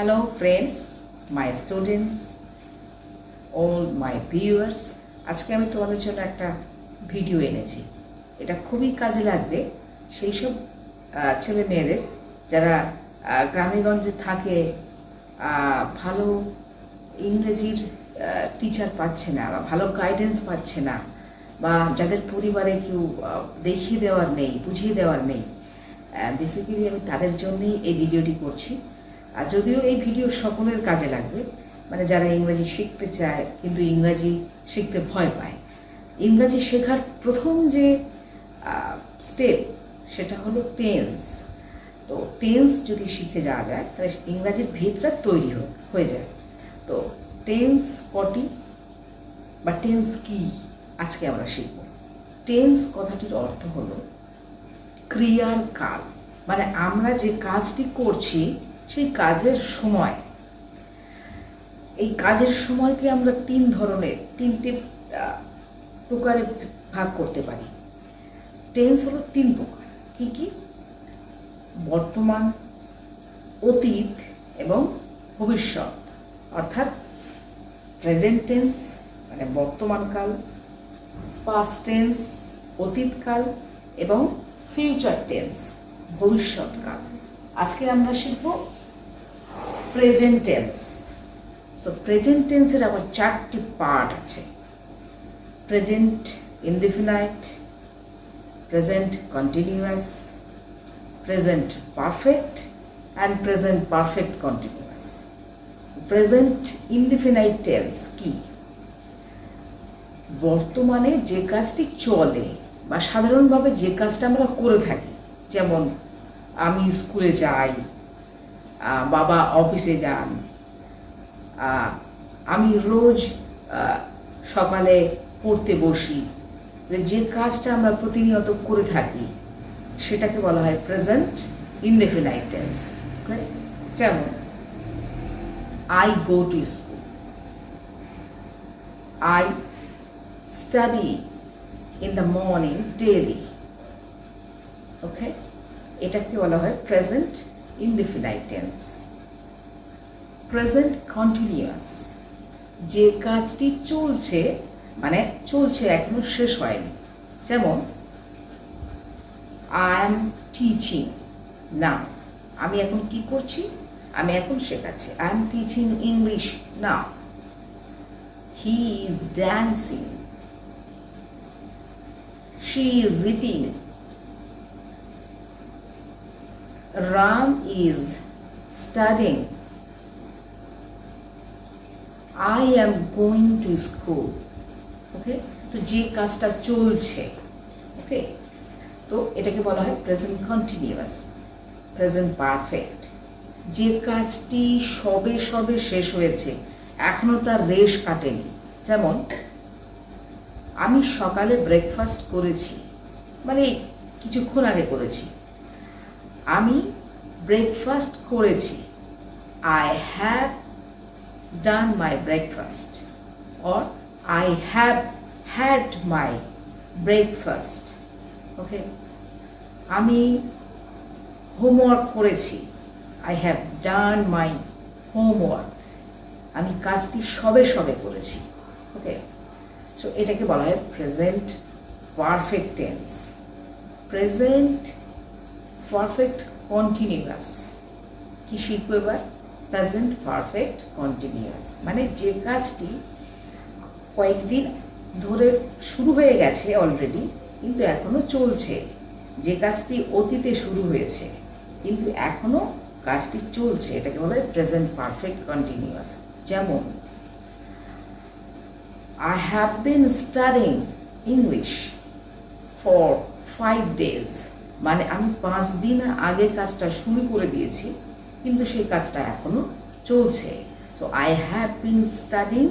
Hello friends my students all my viewers আজকে আমি তোমাদের জন্য একটা ভিডিও এনেছি। এটা খুবই কাজে লাগবে। সেই সব ছেলে মেয়েদের যারা গ্রামেগঞ্জে থাকে ভালো ইংরেজির টিচার পাচ্ছে না বা ভালো গাইডেন্স পাচ্ছে না বা যাদের পরিবারে কেউ দেখিয়ে দেওয়ার নেই, বুঝিয়ে দেওয়ার নেই। বেসিক্যালি আমি তাদের জন্যই এই ভিডিওটি করছি। আর যদিও এই ভিডিও সকলের কাজে লাগবে মানে যারা ইংরাজি শিখতে চায় কিন্তু ইংরাজি শিখতে ভয় পায়। ইংরাজি শেখার প্রথম যে স্টেপ সেটা হলো টেন্স তো টেন্স যদি শিখে যাওয়া যায়, তাহলে ইংরাজির ভিতটা তৈরি হয়ে যায়। তো টেন্স কটি বা টেন্স কি আজকে আমরা শিখব। টেন্স কথাটির অর্থ হলো ক্রিয়ার কাল। মানে আমরা যে কাজটি করছি সেই কাজের সময়। এই কাজের সময়কে আমরা তিন ধরনের, তিনটে প্রকারে ভাগ করতে পারি। টেন্স হলো তিন প্রকার। কি কি? বর্তমান, অতীত এবং ভবিষ্যৎ। অর্থাৎ প্রেজেন্ট টেন্স মানে বর্তমানকাল পাস্ট টেন্স অতীতকাল এবং ফিউচার টেন্স ভবিষ্যৎকাল আজকে আমরা শিখব প্রেজেন্ট টেন্স সো প্রেজেন্ট টেন্সের আবার চারটি পার্ট আছে। Present indefinite present continuous present perfect and present perfect continuous present indefinite tense কি? বর্তমানে যে কাজটি চলে বা সাধারণভাবে যে কাজটা আমরা করে থাকি, যেমন আমি স্কুলে যাই বাবা অফিসে যান। আমি রোজ সকালে পড়তে বসি। যে কাজটা আমরা প্রতিনিয়ত করে থাকি, সেটাকে বলা হয় প্রেজেন্ট ইনডেফিনাইট টেন্স যেমন I go to school I study in the morning daily okay এটাকে বলা হয় present indefinite tense present continuous যে কাজটি চলছে মানে চলছে এখনও শেষ হয়নি। যেমন আই এম টিচিং না আমি এখন কি করছি? আমি এখন শেখাচ্ছি। আই এম টিচিং ইংলিশ না he is dancing she is eating. Ram is studying. I am going to school. Okay তো যে কাজটা চলছে ওকে তো এটাকে বলা হয় প্রেজেন্ট কন্টিনিউয়াস প্রেজেন্ট পারফেক্ট যে কাজটি সবে সবে শেষ হয়েছে, এখনও তার রেশ কাটেনি। যেমন, আমি সকালে ব্রেকফাস্ট করেছি মানে কিছুক্ষণ আগে করেছি। আমি ব্রেকফাস্ট করেছি। I have done my breakfast or I have had my breakfast okay আমি হোমওয়ার্ক করেছি। I have done my homework আমি কাজটি সবে সবে করেছি। ওকে সো এটাকে বলা হয় present perfect tense present perfect continuous কি শিখব এবার? প্রেজেন্ট পারফেক্ট কন্টিনিউয়াস মানে যে কাজটি কয়েকদিন ধরে শুরু হয়ে গেছে অলরেডি কিন্তু এখনও চলছে। যে কাজটি অতীতে শুরু হয়েছে, কিন্তু এখনও কাজটি চলছে। এটাকে বলা হয় প্রেজেন্ট পারফেক্ট কন্টিনিউয়াস যেমন I have been studying English for five days. মানে আমি পাঁচ দিন আগে কাজটা শুরু করে দিয়েছি, কিন্তু সেই কাজটা এখনও চলছে। তো I have been studying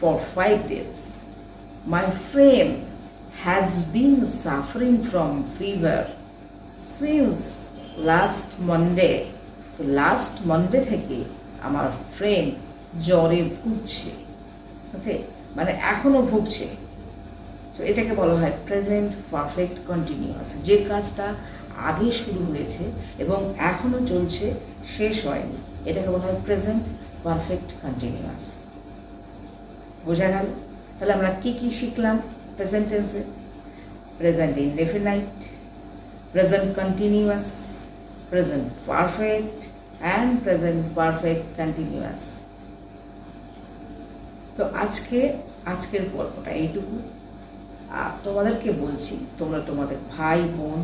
for five days my friend has been suffering from fever since last Monday তো লাস্ট মানডে থেকে আমার ফ্রেন্ড জ্বরে ভুগছে। ওকে মানে এখনও ভুগছে। তো এটাকে বলা হয় প্রেজেন্ট পারফেক্ট কন্টিনিউয়াস যে কাজটা আগে শুরু হয়েছে এবং এখনও চলছে, শেষ হয়নি। এটাকে বলা হয় প্রেজেন্ট পারফেক্ট কন্টিনিউয়াস বোঝা গেল? তাহলে আমরা কি কি শিখলাম প্রেজেন্ট টেন্সে present indefinite present continuous present perfect and present perfect continuous তো আজকে, আজকের গল্পটা এইটুকু। আর তোমাদেরকে বলছি, তোমরা তোমাদের ভাই, বোন,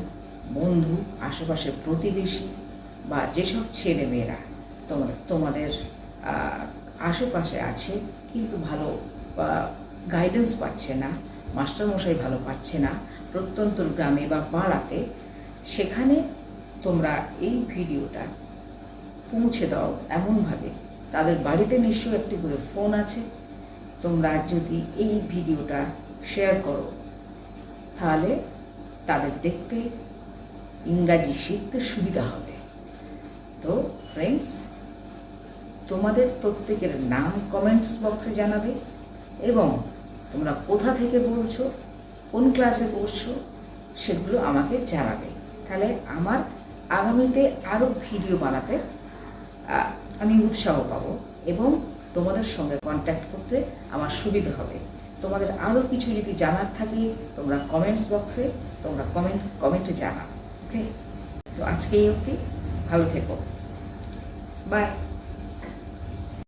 বন্ধু, আশেপাশের প্রতিবেশী বা যেসব ছেলে মেয়েরা তোমাদের তোমাদের আশেপাশে আছে, কিন্তু ভালো গাইডেন্স পাচ্ছে না, মাস্টারমশাই ভালো পাচ্ছে না প্রত্যন্ত গ্রামে বা পাড়াতে, সেখানে তোমরা এই ভিডিওটা পৌঁছে দাও এমনভাবে। তাদের বাড়িতে নিশ্চয়ই একটি করে ফোন আছে। তোমরা যদি এই ভিডিওটা শেয়ার করো তাহলে তাদের দেখতে ইংরাজি শিখতে সুবিধা হবে। তো ফ্রেন্ডস তোমাদের প্রত্যেকের নাম কমেন্টস বক্সে জানাবে এবং তোমরা কোথা থেকে বলছো, কোন ক্লাসে পড়ছো, সেগুলো আমাকে জানাবে। তাহলে আমার আগামীতে আরও ভিডিও বানাতে আমি উৎসাহ পাবো এবং তোমাদের সঙ্গে কন্ট্যাক্ট করতে আমার সুবিধা হবে। তোমাদের আরও কিছু যদি জানার থাকে, তোমরা কমেন্টস বক্সে তোমরা কমেন্ট কমেন্টে জানাও ওকে তো আজকে এই অবধি, ভালো থেকো। বাই